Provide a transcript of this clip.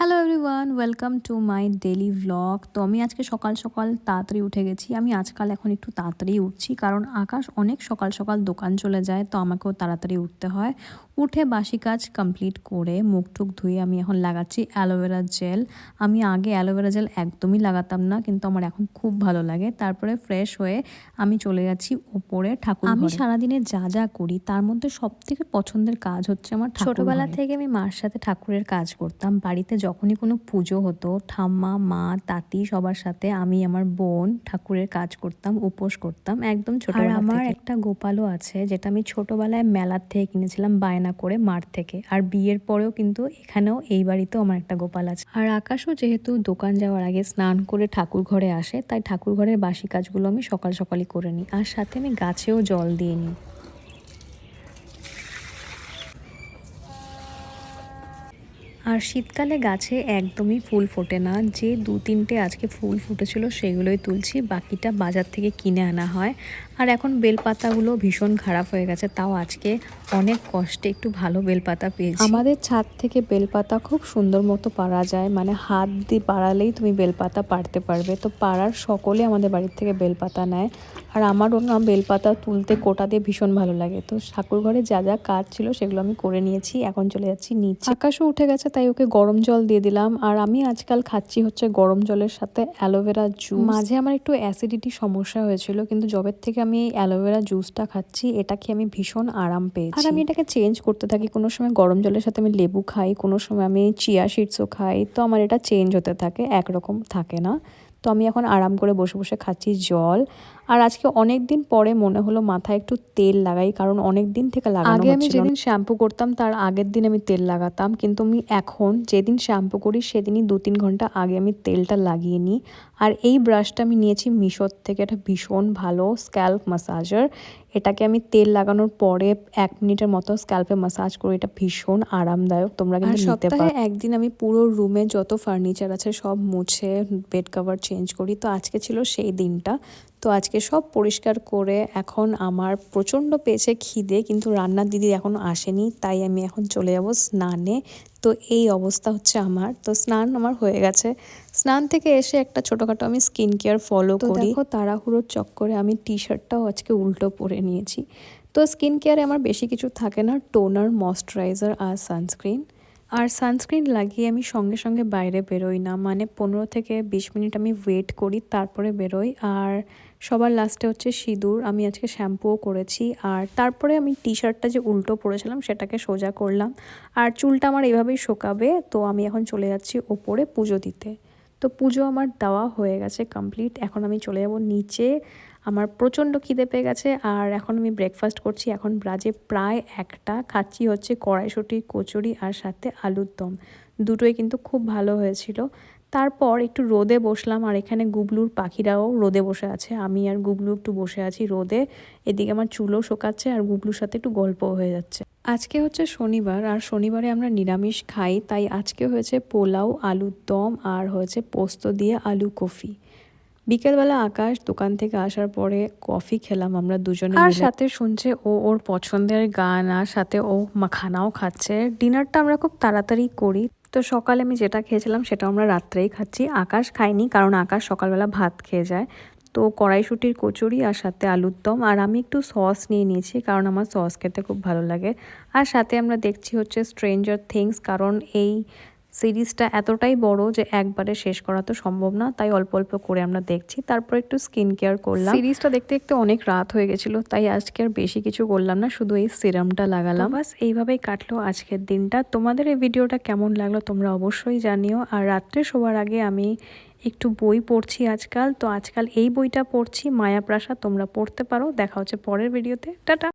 Hello everyone welcome to my daily vlog তো আমি আজকে সকাল সকাল তাড়াতাড়ি উঠে গেছি। আমি আজকাল এখন একটু তাড়াতাড়ি উঠছি কারণ আকাশ অনেক সকাল সকাল দোকান চলে যায় তো আমাকেও তাড়াতাড়ি উঠতে হয়। উঠে বাসি কাজ কমপ্লিট করে মুখ টুক ধুয়ে আমি এখন লাগাচ্ছি অ্যালোভেরা জেল। আমি আগে অ্যালোভেরা জেল একদমই লাগাতাম না কিন্তু আমার এখন খুব ভালো লাগে। তারপরে ফ্রেশ হয়ে আমি চলে যাচ্ছি ওপরে ঠাকুর আমি সারাদিনে যা যা করি তার মধ্যে সব থেকে পছন্দের কাজ হচ্ছে আমার ছোটবেলা থেকে আমি মার সাথে ঠাকুরের কাজ করতাম বাড়িতে যখনই কোনো পুজো হতো ঠাম্মা মা তাতি সবার সাথে আমি আমার বোন ঠাকুরের কাজ করতাম উপোস করতাম একদম ছোট আর আমার একটা গোপালও আছে যেটা আমি ছোটবেলায় মেলার থেকে কিনেছিলাম বায়না করে মার থেকে। আর বিয়ের পরেও কিন্তু এখানেও এই বাড়িতেও আমার একটা গোপাল আছে। আর আকাশও যেহেতু দোকান যাওয়ার আগে স্নান করে ঠাকুর ঘরে আসে তাই ঠাকুর ঘরের বাসি কাজগুলো আমি সকাল সকালই করে নিই। আর সাথে আমি গাছেও জল দিয়ে নিই। আর শীতকালে গাছে একদমই ফুল ফোটে না। যে দু তিনটে আজকে ফুল ফুটেছিল সেগুলোই তুলছি। বাকিটা বাজার থেকে কিনে আনা হয়। আর এখন বেলপাতাগুলো ভীষণ খারাপ হয়ে গেছে। তাও আজকে অনেক কষ্টে একটু ভালো বেলপাতা পেয়েছি। আমাদের ছাদ থেকে বেলপাতা খুব সুন্দর মতো পারা যায়। মানে হাত দিয়ে পাড়ালেই তুমি বেলপাতা পারতে পারবে। তো পাড়ার সকলে আমাদের বাড়ির থেকে বেলপাতা নেয়। আর আমারও না বেলপাতা তুলতে কোটা দিয়ে ভীষণ ভালো লাগে। তো ঠাকুর ঘরে যা যা কাজ ছিল সেগুলো আমি করে নিয়েছি। এখন চলে যাচ্ছি নিচে। আকাশও উঠে গেছে তাই ওকে গরম জল দিয়ে দিলাম। আর আমি আজকাল খাচ্ছি হচ্ছে গরম জলের সাথে অ্যালোভেরা জুস। মাঝে আমার একটু অ্যাসিডিটি সমস্যা হয়েছিল কিন্তু জবের থেকে আমি এই অ্যালোভেরা জুসটা খাচ্ছি এটা খেয়ে আমি ভীষণ আরাম পেয়েছি। আর আমি এটাকে চেঞ্জ করতে থাকি কোনো সময় গরম জলের সাথে আমি লেবু খাই কোনো সময় আমি চিয়া সিডসও খাই তো আমার এটা চেঞ্জ হতে থাকে একরকম থাকে না। তো আমি এখন আরাম করে বসে বসে খাচ্ছি জল। আর আজকে অনেক দিন পরে মনে হলো মাথায় একটু তেল লাগাই কারণ অনেক দিন থেকে লাগানো আগে আমি যেদিন শ্যাম্পু করতাম তার আগের দিন আমি তেল লাগাতাম। কিন্তু আমি এখন যেদিন শ্যাম্পু করি সেদিনই দু তিন ঘণ্টা আগে আমি তেলটা লাগিয়ে নিই। আর এই ব্রাশটা আমি নিয়েছি মিশোর থেকে একটা ভীষণ ভালো স্ক্যাল্প মাসাজার। এটাকে আমি তেল লাগানোর পরে এক মিনিটের মতো স্ক্যাল্পে মাসাজ করি এটা ভীষণ আরামদায়ক তোমরা কিন্তু নিতে পারো। একদিন আমি পুরো রুমে যত ফার্নিচার আছে সব মুছে বেড কভার চেঞ্জ করি। তো আজকে ছিল সেই দিনটা। তো আজকে সব পরিষ্কার করে এখন আমার প্রচণ্ড পেয়েছে খিদে কিন্তু রান্নার দিদি এখন আসেনি তাই আমি এখন চলে যাব স্নানে। তো এই অবস্থা হচ্ছে আমার। তো স্নান আমার হয়ে গেছে। স্নান থেকে এসে একটা ছোটোখাটো আমি স্কিন কেয়ার ফলো করি। দেখো তাড়াহুড়োর চক্করে আমি টি শার্টটাও আজকে উল্টো পরে নিয়েছি। তো স্কিন কেয়ারে আমার বেশি কিছু থাকে না। টোনার ময়শ্চারাইজার আর সানস্ক্রিন আর সানস্ক্রিন লাগিয়ে আমি সঙ্গে সঙ্গে বাইরে বেরোই না। মানে পনেরো থেকে বিশ মিনিট আমি ওয়েট করি, তারপরে বেরোই। আর সবার লাস্টে হচ্ছে সিঁদুর। আমি আজকে শ্যাম্পুও করেছি। আর তারপরে আমি টি শার্টটা যে উল্টো পরেছিলাম, সেটাকে সোজা করলাম। আর চুলটা আমার এভাবেই শোকাবে, তো আমি এখন চলে যাচ্ছি ওপরে পুজো দিতে। তো পুজো আমার দেওয়া হয়ে গেছে কমপ্লিট এখন আমি চলে যাব নিচে। আমার প্রচণ্ড খিদে পেয়ে গেছে আর এখন আমি ব্রেকফাস্ট করছি। এখন ব্রাজে প্রায় একটা। খাচ্ছি হচ্ছে কড়াইশুঁটি, কচুরি আর সাথে আলুর দম। দুটোই কিন্তু খুব ভালো হয়েছিল। তারপর একটু রোদে বসলাম আর এখানে গুবলুর পাখিরাও রোদে বসে আছে। আমি আর গুবলু একটু বসে আছি রোদে। এদিকে আমার চুলও শোকাচ্ছে আর গুবলুর সাথে একটু গল্পও হয়ে যাচ্ছে। আজকে হচ্ছে শনিবার আর শনিবারে আমরা নিরামিষ খাই তাই আজকে হয়েছে পোলাও আলুর দম আর হয়েছে পোস্ত দিয়ে আলু কফি। বিকেলবেলা আকাশ দোকান থেকে আসার পরে কফি খেলাম আমরা দুজনে আর সাথে শুনছে ও ওর পছন্দের গান আর সাথে ও খানাও খাচ্ছে। ডিনারটা আমরা খুব তাড়াতাড়ি করি। তো সকালে আমি যেটা খেয়েছিলাম সেটা আমরা রাত্রেই খাচ্ছি। আকাশ খাইনি কারণ আকাশ সকালবেলা ভাত খেয়ে যায়। তো কড়াইশুটির কচুরি আর সাথে আলুর দম। আর আমি একটু সস নিয়ে নিয়েছি কারণ আমার সস খেতে খুব ভালো লাগে। আর সাথে আমরা দেখছি হচ্ছে স্ট্রেঞ্জার থিংস কারণ এই সিরিজটা এতটাই বড় যে একবারে শেষ করা তো সম্ভব না তাই অল্প অল্প করে আমরা দেখছি। তারপর একটু স্কিন কেয়ার করলাম। সিরিজটা দেখতে দেখতে অনেক রাত হয়ে গেছিল তাই আজকে আর বেশি কিছু করলাম না শুধু এই সিরামটা লাগালাম। বাস এইভাবেই কাটলো আজকের দিনটা। তোমাদের এই ভিডিওটা কেমন লাগল তোমরা অবশ্যই জানিও। আর রাত্রে শোবার আগে আমি একটু বই পড়ছি আজকাল। তো আজকাল এই বইটা পড়ছি মায়াপ্রাসাদ তোমরা পড়তে পারো। দেখা হচ্ছে পরের ভিডিওতে। টাটা!